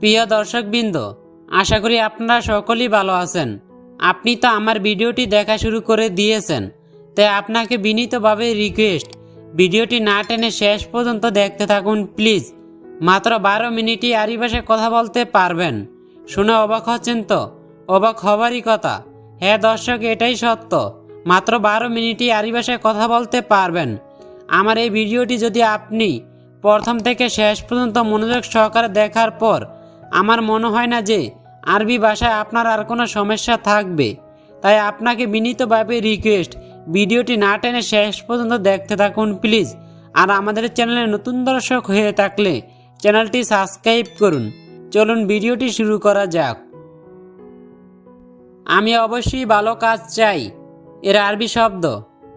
প্রিয় দর্শকবৃন্দ, আশা করি আপনারা সকলেই ভালো আছেন। আপনি তো আমার ভিডিওটি দেখা শুরু করে দিয়েছেন, তাই আপনাকে বিনীতভাবে রিকোয়েস্ট ভিডিওটি না টেনে শেষ পর্যন্ত দেখতে থাকুন প্লিজ মাত্র বারো মিনিটই আরি ভাষায় কথা বলতে পারবেন। শুনে অবাক হচ্ছেন তো? অবাক হবারই কথা। হ্যাঁ দর্শক, এটাই সত্য। মাত্র বারো মিনিটই আরি ভাষায় কথা বলতে পারবেন। আমার এই ভিডিওটি যদি আপনি প্রথম থেকে শেষ পর্যন্ত মনোযোগ সহকারে দেখার পর আমার মনে হয় না যে আরবি ভাষায় আপনার আর কোনো সমস্যা থাকবে। তাই আপনাকে বিনীতভাবে রিকোয়েস্ট ভিডিওটি না টেনে শেষ পর্যন্ত দেখতে থাকুন প্লিজ আর আমাদের চ্যানেলে নতুন দর্শক হয়ে থাকলে চ্যানেলটি সাবস্ক্রাইব করুন। চলুন ভিডিওটি শুরু করা যাক। আমি অবশ্যই ভালো কাজ চাই, এর আরবি শব্দ।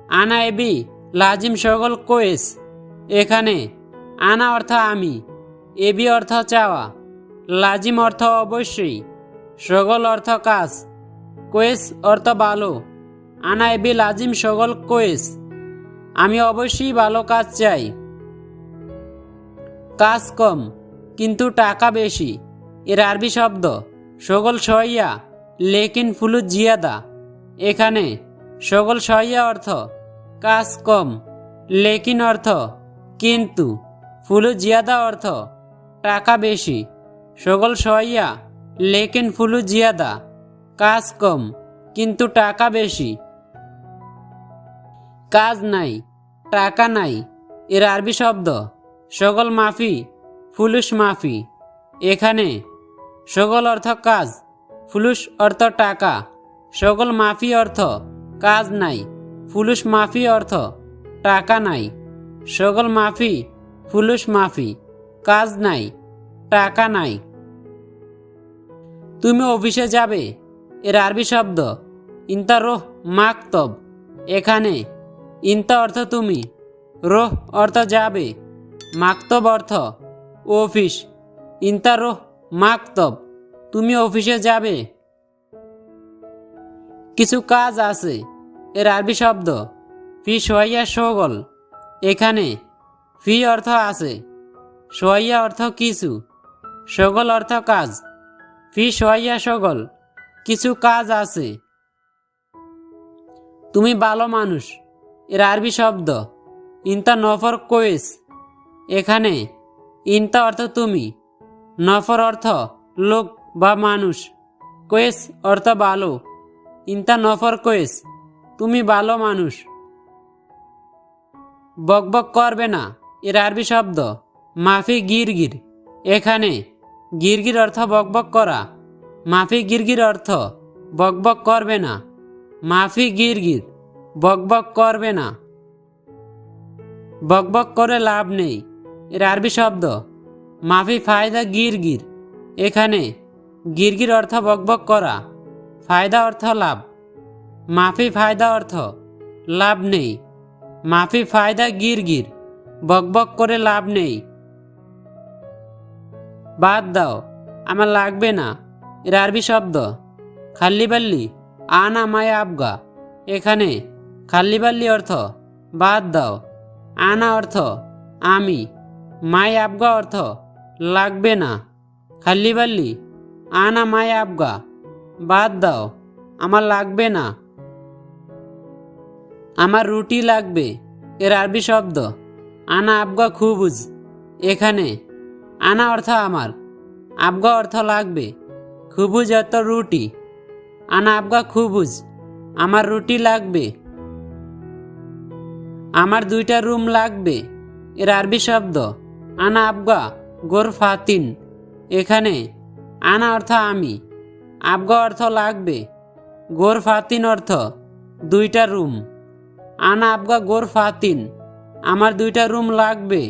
আনা এবি লাজিম সগল কোয়েস। এখানে আনা অর্থ আমি, এবি অর্থ চাওয়া। লাজিম অর্থ অবশ্যই। সগল অর্থ কাজ। কোয়েস অর্থ ভালো। আনা এবি লাজিম সগল কোয়েস। আমি অবশ্যই ভালো কাজ চাই। কাজ কম, কিন্তু টাকা বেশি। এর আরবি শব্দ, সগল সইয়া লেকিন ফুলু জিয়াদা। এখানে, সগল সইয়া অর্থ, কাজ কম। লেকিন অর্থ, কিন্তু। ফুলু জিয়াদা অর্থ, টাকা বেশি। সগল সইয়া লেকিন ফুলু জিয়াদা, কাজ কম, কিন্তু টাকা বেশি। কাজ নাই, টাকা নাই, এর আরবি শব্দ, সগল মাফি, ফুলুস মাফি। এখানে, সগল অর্থ কাজ, ফুলুস অর্থ টাকা, সগল মাফি অর্থ কাজ নাই, ফুলুস মাফি অর্থ টাকা নাই, সগল মাফি, ফুলুস মাফি, কাজ নাই। টাকা নাই। তুমি অফিসে যাবে, এর আরবি শব্দ। ইন্তা রোহ মাকতব। এখানে, ইন্তা অর্থ তুমি, রোহ অর্থ যাবে, মাকতব অর্থ অফিস। ইন্তা রোহ মাকতব, তুমি অফিসে যাবে। কিছু কাজ আছে, এর আরবি শব্দ, ফি সোয়াইয়া সগল এখানে, ফি অর্থ আছে, সোয়াইয়া অর্থ কিছু। সগল অর্থ কাজ। ফি সোয়াইয়া সগল, কিছু কাজ আছে। তুমি ভালো মানুষ, এর আরবি শব্দ। ইনতা নফর কোয়েস, এখানে ইনতা অর্থ তুমি, নফর অর্থ লোক বা মানুষ, কোয়েস অর্থ ভালো। ইনতা নফর কোয়েস, তুমি ভালো মানুষ। বকবক করবে না, এর আরবি শব্দ, মাফি গিরগির, এখানে গিরগির অর্থ বকবক করা। মাফি গিরগির অর্থ বকবক করবে না। মাফি গিরগির বকবক করবে না। বকবক করে লাভ নেই। এর আরবি শব্দ, মাফি ফায়দা গিরগির। এখানে গিরগির অর্থ বকবক করা। ফায়দা অর্থ লাভ। মাফি ফায়দা অর্থ লাভ নেই। মাফি ফায়দা গিরগির। বকবক করে লাভ নেই। বাদ দাও, আমার লাগবে না। এর আরবি শব্দ, খাল্লি বাল্লি, আনা মায়া আবগা। এখানে, খাল্লি বাল্লি অর্থ, বাদ দাও। আনা অর্থ, আমি। মায় আবগা অর্থ, লাগবে না। খাল্লি বাল্লি, আনা মায় আবগা। বাদ দাও, আমার লাগবে না। আমার রুটি লাগবে, এর আরবি শব্দ, আনা আবগা খুবুজ। এখানে আনা অর্থ আমার, আবগা অর্থ লাগবে, খুবুজ অর্থ রুটি। আনা আবগা খুবুজ, আমার রুটি লাগবে। আমার দুইটা রুম লাগবে, এর আরবি শব্দ। আনা আবগা গোর ফাতিন, এখানে আনা অর্থ আমি, আবগা অর্থ লাগবে, গোর ফাতিন অর্থ দুইটা রুম। আনা আবগা গোর ফাতিন, আমার দুইটা রুম লাগবে।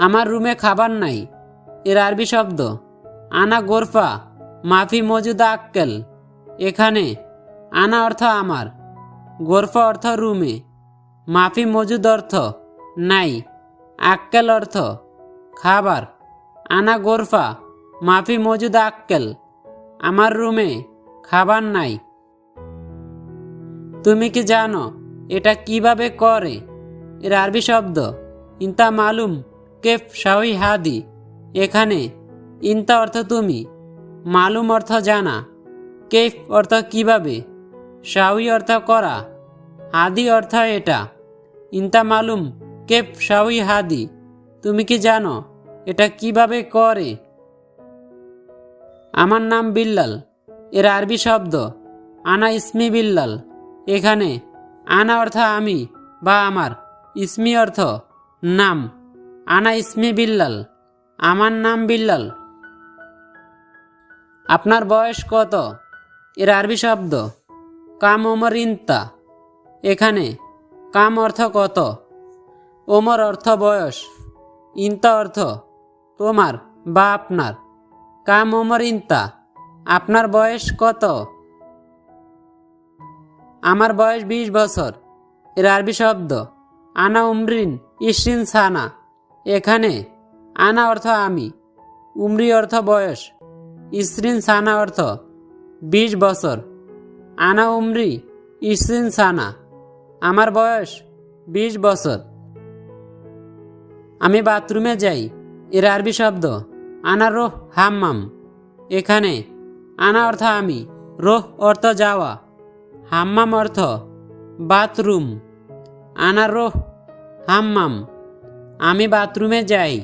আমার রুমে খাবার নাই। এর আরবি শব্দ, আনা গোরফা, মাফি মজুদা আক্কেল। এখানে, আনা অর্থ আমার, গোরফা অর্থ রুমে, মাফি মজুদ অর্থ নাই, আক্কেল অর্থ খাবার। আনা গোরফা, মাফি মজুদ আক্কেল, আমার রুমে খাবার নাই। তুমি কি জানো, এটা কীভাবে করে? এর আরবি শব্দ, ইন্তা মালুম কেফ শাহি হাদি। এখানে, ইন্তা অর্থ তুমি, মালুম অর্থ জানা। কেফ অর্থ কীভাবে শাউই অর্থ করা, হাদি অর্থ এটা। ইন্তা মালুম, কেফ শাউই হাদি, তুমি কি জানো, এটা কীভাবে করে? আমার নাম বিল্লাল, এর আরবি শব্দ, আনা ইসমি বিল্লাল। এখানে, আনা অর্থ আমি বা আমার, ইসমি অর্থ নাম। আনা ইসমি বিল্লাল, আমার নাম বিল্লাল। আপনার বয়স কত? এর আরবি শব্দ, কাম ওমর ইন্তা। এখানে, কাম অর্থ কত? ওমর অর্থ বয়স, ইন্তা অর্থ, তোমার, বা আপনার। কাম ওমর ইন্তা, আপনার বয়স কত? আমার বয়স বিশ বছর, এর আরবি শব্দ, আনা উমরিন, ইসরিন সানা। এখানে আনা অর্থ আমি, উমরি অর্থ বয়স, ইসরিন সানা অর্থ বিশ বছর। আনা উমরি, ইসরিন সানা, আমার বয়স বিশ বছর। আমি বাথরুমে যাই, এর আরবি শব্দ, আনা রোহ হাম্মাম। এখানে আনা অর্থ আমি, রোহ অর্থ যাওয়া, হাম্মাম অর্থ বাথরুম। আনা রোহ হাম্মাম। আমি বাথরুমে যাই।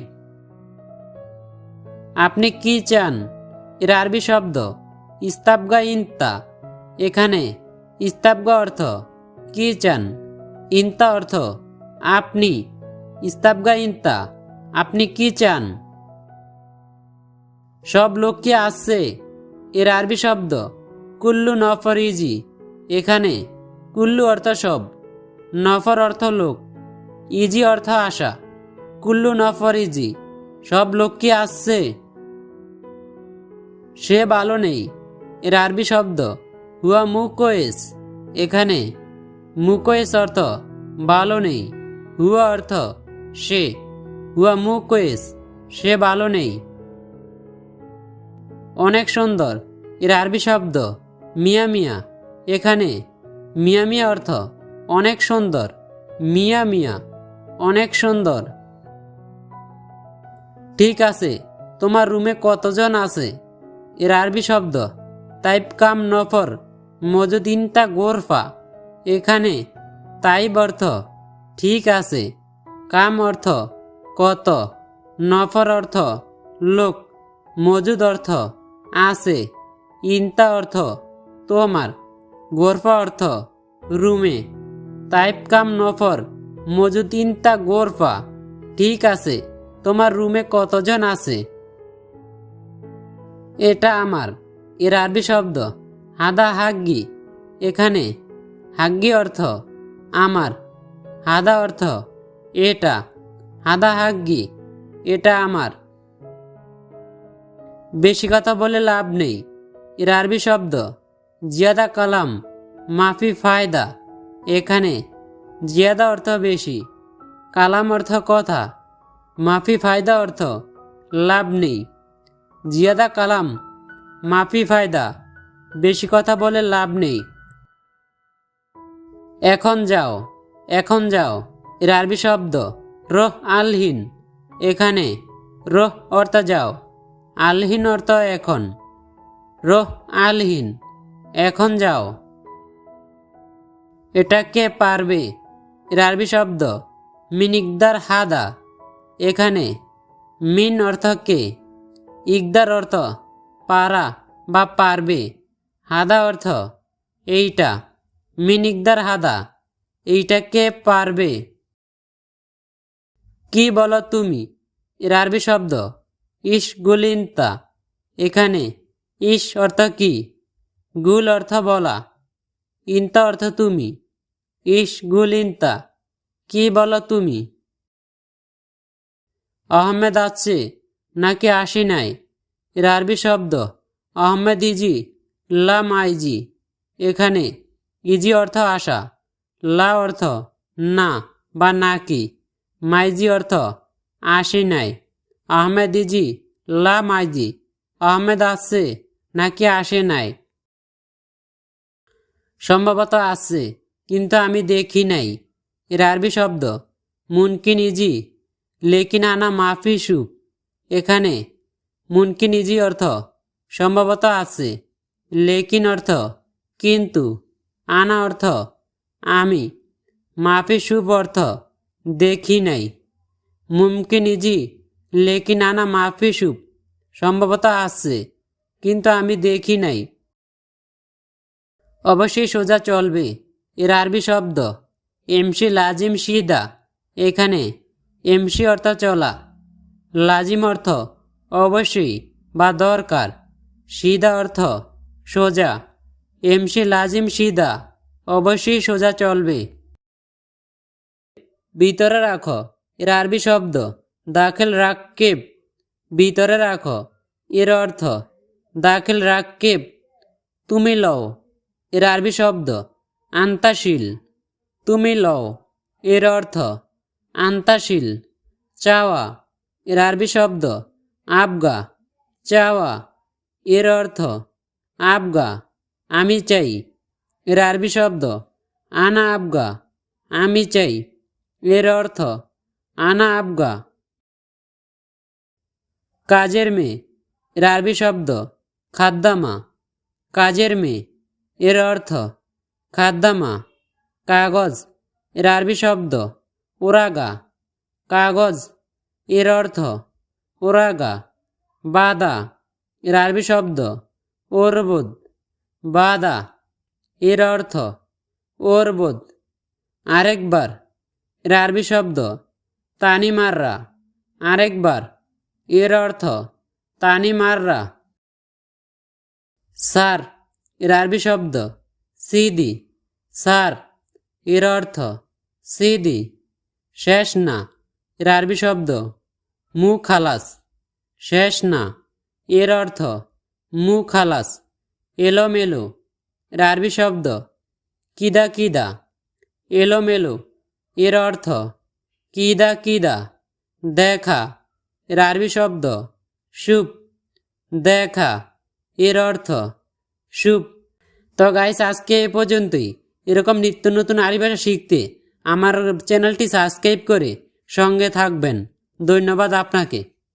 আপনি কি চান? এর আরবি শব্দ, ইস্তাবগা ইন্তা। এখানে, ইস্তাবগা অর্থ, কি চান? ইন্তা অর্থ, আপনি, ইস্তাবগা ইন্তা। আপনি কি চান? সব লোক কি আসছে। এর আরবি শব্দ, কুল্লু নফর ইজি। এখানে, কুল্লু অর্থ সব, নফর অর্থ লোক, ইজি অর্থ আশা। কুল্লু নফর ইজি সব লোক কি আসছে? সে ভালো নেই, এর আরবি শব্দ, হুয়া মুকোয়েস, এখানে, মুকোয়েস অর্থ, ভালো নেই, হুয়া অর্থ, সে, হুয়া মুকোয়েস, সে ভালো নেই। অনেক সুন্দর, এর আরবি শব্দ, মিয়া মিয়া, এখানে, মিয়া মিয়া অর্থ, অনেক সুন্দর, মিয়া মিয়া, অনেক সুন্দর। ঠিক আছে, তোমার রুমে কতজন আছে? এর আরবি শব্দ তাইপ কাম নফর মজুদিনটা গোরফা। এখানে তাইব অর্থ, ঠিক আছে। কাম অর্থ, কত। নফর অর্থ, লোক। মজুদ অর্থ, আছে। ইন্তা অর্থ, তোমার। গোরফা অর্থ, রুমে। তাইপ কাম নফর মজুদ ইন্তা গোরফা। ঠিক আছে। তোমার রুমে কতজন আছে? এটা আমার, এর আরবি শব্দ। হাদা হাগ্গি, এখানে। হাগ্গি অর্থ, আমার। হাদা অর্থ, এটা। হাদা হাগ্গি, এটা আমার। বেশি কথা বলে লাভ নেই। এর আরবি শব্দ, জিয়াদা কালাম, মাফি ফায়দা, এখানে। জিয়াদা অর্থ বেশি, কালাম অর্থ কথা। মাফি ফায়দা অর্থ লাভ নেই। জিয়াদা কালাম, মাফি ফায়দা, বেশি কথা বলে লাভ নেই। এখন যাও এখন যাও, এর আরবি শব্দ, রোহ আলহিন, এখানে, রোহ অর্থ যাও, আলহিন অর্থ এখন, রোহ আলহিন, এখন যাও। এটা কে পারবে? এর আরবি শব্দ, মিনিকদার হাদা। এখানে মিন অর্থ কে? ইকদার অর্থ পারা বা পারবে। হাদা অর্থ এইটা। মিন ইকদার হাদা, এইটা কে পারবে? কি বলো তুমি? এর আরবি শব্দ ইস গুলিন্তা। এখানে ইস অর্থ কি? গুল অর্থ বলা। ইন্তা অর্থ তুমি। ইস গুল ইন্তা কি বলো তুমি? আহমেদ আছে, নাকি আসি নাই? এর আরবি শব্দ, আহমেদ ইজি লা মাইজি এখানে, ইজি অর্থ আসা লা অর্থ না বা নাকি মাইজি অর্থ আসি নাই। আহমেদ ইজি লা মাইজি আহমেদ আসছে নাকি আসে নাই? সম্ভবত আছে, কিন্তু আমি দেখি নাই। এর আরবি শব্দ, মুনকিন ইজি লেকিন আনা মাফিসু এখানে মুনকি নিজি অর্থ সম্ভবত আছে। লেকিন অর্থ কিন্তু আনা অর্থ আমি। মাফি শুভ অর্থ দেখি নাই। মুমকিনিজি লেকিন আনা মাফি শুভ সম্ভবত আছে, কিন্তু আমি দেখি নাই। অবশ্যই সোজা চলবে। এর আরবি শব্দ এমসি লাজিম সিদা এখানে এমসি অর্থ চলা। লাজিম অর্থ অবশ্যই বা দরকার। সিদা অর্থ সোজা। এমসি লাজিম সিদা অবশ্যই সোজা চলবে। ভিতরে রাখো, এর আরবি শব্দ। দাখিল রাক্কেব। ভিতরে রাখো, এর অর্থ দাখিল রাক্কেব। তুমি লও, এর আরবি শব্দ, আন্তাশীল। তুমি লও, এর অর্থ আন্তাশীল, চাওয়া, এর আরবি শব্দ, আবগা, চাওয়া, এর অর্থ, আবগা, আমি চাই, এর আরবি শব্দ, আনা আবগা, আমি চাই, এর অর্থ, আনা আবগা। কাজের মেয়ে, এর আরবি শব্দ, খাদ্দামা। কাজের মেয়ে, এর অর্থ, খাদ্দামা। কাগজ, এর আরবি শব্দ ওরাগা কাগজ এর অর্থ ওরাগা বাদা এর আরবি শব্দ ওরবুদ বাদা এর অর্থ ওরবুদ আরেকবার এর আরবি শব্দ তানি মাররা আরেকবার এর অর্থ তানি সার এর আরবি শব্দ সিদি সার এর অর্থ সিদি শেষ না। এর আরবি শব্দ মু খালাস শেষ না। এর অর্থ মু খালাস এলোমেলো। এর আরবি শব্দ কিদা কিদা। এলোমেলো। এর অর্থ কিদা কিদা। দেখা। এর আরবি শব্দ সুপ দেখা। এর অর্থ সুপ তো গাইস আজকে এ পর্যন্তই। এরকম নিত্য নতুন আরবি ভাষা শিখতে আমার চ্যানেলটি সাবস্ক্রাইব করে সঙ্গে থাকবেন। ধন্যবাদ আপনাকে।